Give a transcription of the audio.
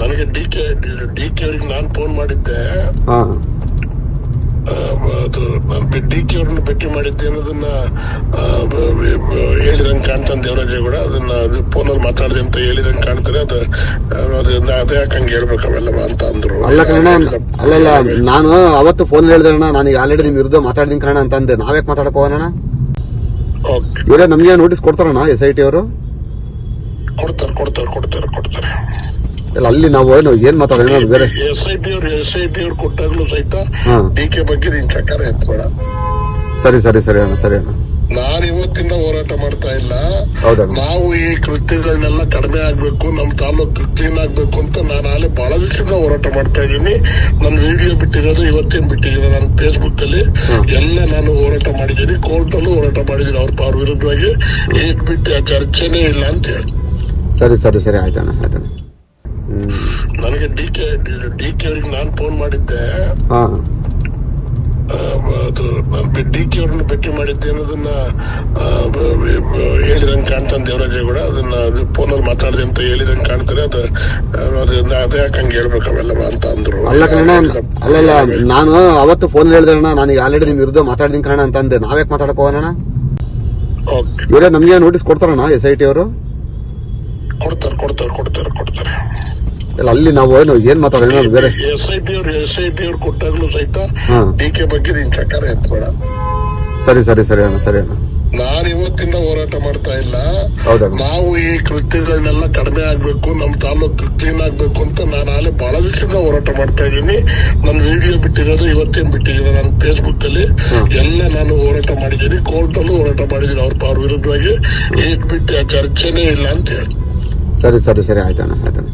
ನನಗೆ D K D K ಅವ್ರಿಗೆ ನಾನು ಫೋನ್ ಮಾಡಿದ್ದೆ. ಅದು ನಾನು ಡಿ ಕೆ ಅವ್ರನ್ನ ಭೇಟಿ ಮಾಡಿದ್ದೆ ಅನ್ನೋದನ್ನ ಹೇಳಿದಂಗೆ ಕಾಣ್ತಾನೆ ದೇವರಾಜೇಗೌಡ ಅದನ್ನ ಅದು ಫೋನಲ್ಲಿ ಮಾತಾಡಿದೆ ಅಂತ ಹೇಳಿದಂಗೆ ಕಾಣ್ತಾರೆ ಅದು ಅದನ್ನ ಅದೇ ಯಾಕೆ ಹೇಳ್ಬೇಕು ಅವೆಲ್ಲ ಅಂತ ಅಂದ್ರು. ಅಲ್ಲ ಕಣ ಅಲ್ಲಲ್ಲ ನಾನು ಅವತ್ತು ಫೋನ್ ಹೇಳಿದೆ ಅಣ್ಣ. ನಾನು ಆಲ್ರೆಡಿ ನಿಮ್ ವಿರುದ್ಧ ಮಾತಾಡಿದೀನಿ ಕಾರಣ ಅಂತ ಅಂದೆ. ನಾವ್ಯಾಕೆ ಮಾತಾಡಕ್ ಹೋಗೋಣ ಓಕೆ ಇವರೇ ನಮ್ಗೆ ನೋಟಿಸ್ ಕೊಡ್ತಾರಣ್ಣ ಎಸ್ ಐ ಟಿ ಅವರು? ಕೊಡ್ತಾರೆ ಕೊಡ್ತಾರೆ ಕೊಡ್ತಾರೆ ಕೊಡ್ತಾರೆ. ಇಲ್ಲ ಅಲ್ಲಿ ನಾವು ಏನು ಏನ್ ಮಾತಾಡೋಣ ಬೇರೆ. ಎಸ್ ಐ ಬಿ ಅವ್ರು ಎಸ್ ಐ ಬಿ ಅವ್ರು ಕೊಟ್ಟಾಗ್ಲೂ ಸಹಿತ ಹಾ. ಡಿ ಕೆ ಬಗ್ಗೆ ನೀನ್ ಚಕಾರ ಎತ್ಬೇಡ. ಸರಿ ಸರಿ ಸರಿ ಅಣ್ಣ ಸರಿ ಅಣ್ಣ. ನಾನು ಇವತ್ತಿಂದ ಹೋರಾಟ ಮಾಡ್ತಾ ಇಲ್ಲ. ಹೌದಣ್ಣ. ನಾವು ಈ ಕೃತ್ಯಗಳನ್ನೆಲ್ಲ ಕಡಿಮೆ ಆಗ್ಬೇಕು ನಮ್ಮ ತಾಲೂಕು ಕ್ಲೀನ್ ಆಗ್ಬೇಕು ಅಂತ ನಾನು ಆಲೆ ಬಹಳ ದಿವಸದಿಂದ ಹೋರಾಟ ಮಾಡ್ತಾ ಇದ್ದೀನಿ. ನನ್ನ ವಿಡಿಯೋ ಬಿಟ್ಟಿರೋದು ಇವತ್ತೇನ್ ಬಿಟ್ಟಿರೋದು ನಾನು ಫೇಸ್ಬುಕ್ ಅಲ್ಲಿ ಎಲ್ಲ ನಾನು ಹೋರಾಟ ಮಾಡಿದ್ದೀನಿ. ಕೋರ್ಟ್ ಅಲ್ಲೂ ಹೋರಾಟ ಮಾಡಿದ್ದೀನಿ ಅವ್ರ ಅವ್ರ ವಿರುದ್ಧವಾಗಿ. ಏಕ್ ಬಿಟ್ಟು ಚರ್ಚೆನೇ ಇಲ್ಲ ಅಂತ ಹೇಳಿ. ಸರಿ ಸರಿ ಸರಿ ಆಯ್ತಣ್ಣ ಆಯ್ತಣ್ಣ. ನನಗೆ ಡಿ ಕೆ ಡಿ ಕೆ ಅವ್ರಿಗೆ ನಾನು ಫೋನ್ ಮಾಡಿದ್ದೆ. ಅದು ಡಿ ಕೆ ಅವ್ರನ್ನ ಭೇಟಿ ಮಾಡಿದ್ದೆ ಅನ್ನೋದನ್ನ ಹೇಳಿದಂಗೆ ಕಾಣ್ತಾನೆ ದೇವರಾಜೇಗೌಡ ಅದನ್ನ ಫೋನ್ ಅಲ್ಲಿ ಮಾತಾಡಿದೆ ಅಂತ ಹೇಳಿದಂಗೆ ಕಾಣ್ತಾರೆ. ಅದು ಅದನ್ನ ಅದೇ ಯಾಕೆ ಹಂಗೆ ಹೇಳ್ಬೇಕು ಅವೆಲ್ಲ ಅಂತ ಅಂದ್ರು. ಅಲ್ಲ ಕಣ ಅಲ್ಲಲ್ಲ ನಾನು ಅವತ್ತು ಫೋನ್ ಹೇಳಿದೆ ಅಣ್ಣ. ನಾನು ಆಲ್ರೆಡಿ ನಿಮ್ ವಿರುದ್ಧ ಮಾತಾಡಿದೀನಿ ಕಣ ಅಂತ ಅಂದೆ. ನಾವ್ಯಾಕೆ ಮಾತಾಡಕ್ ಹೋಗೋಣ ಓಕೆ ಇವರೇ ನಮ್ಗೆ ನೋಟಿಸ್ ಕೊಡ್ತಾರಣ್ಣ ಎಸ್ ಐ ಟಿ ಅವರು? ಕೊಡ್ತಾರೆ ಕೊಡ್ತಾರೆ ಕೊಡ್ತಾರೆ ಕೊಡ್ತಾರೆ. ಇಲ್ಲ ಅಲ್ಲಿ ನಾವು ಏನು ಏನ್ ಮಾತಾಡೋಣ ಬೇರೆ. ಎಸ್ ಐ ಪಿ ಅವ್ರು ಎಸ್ ಐ ಪಿ ಅವ್ರು ಕೊಟ್ಟಾಗ್ಲೂ ಸಹಿತ ಹಾ. ಡಿ ಕೆ ಬಗ್ಗೆ ನೀನ್ ಚಕಾರ ಎತ್ಬೇಡ. ಸರಿ ಸರಿ ಸರಿ ಅಣ್ಣ ಸರಿ ಅಣ್ಣ. ನಾನು ಇವತ್ತಿಂದ ಹೋರಾಟ ಮಾಡ್ತಾ ಇಲ್ಲ. ಹೌದಣ್ಣ ನಾವು ಈ ಕೃತ್ಯಗಳನ್ನೆಲ್ಲ ಕಡಿಮೆ ಆಗ್ಬೇಕು ನಮ್ ತಾಲೂಕು ಕ್ಲೀನ್ ಆಗ್ಬೇಕು ಅಂತ ನಾನು ಆಲೆ ಬಹಳ ದಿವಸದಿಂದ ಹೋರಾಟ ಮಾಡ್ತಾ ಇದ್ದೀನಿ. ನನ್ನ ವಿಡಿಯೋ ಬಿಟ್ಟಿರೋದು ಇವತ್ತೇನ್ ಬಿಟ್ಟಿರೋದು ನನ್ನ ಫೇಸ್ಬುಕ್ ಅಲ್ಲಿ. ಎಲ್ಲ ನಾನು ಹೋರಾಟ ಮಾಡಿದ್ದೀನಿ. ಕೋರ್ಟ್ ಅಲ್ಲೂ ಹೋರಾಟ ಮಾಡಿದ್ದೀನಿ ಅವ್ರ ಅವ್ರ ವಿರುದ್ಧವಾಗಿ. ಈಗ ಬಿಟ್ಟು ಚರ್ಚೆನೇ ಇಲ್ಲ ಅಂತ ಹೇಳಿ. ಸರಿ ಸರಿ ಸರಿ ಆಯ್ತಣ್ಣ ಆಯ್ತಣ್ಣ.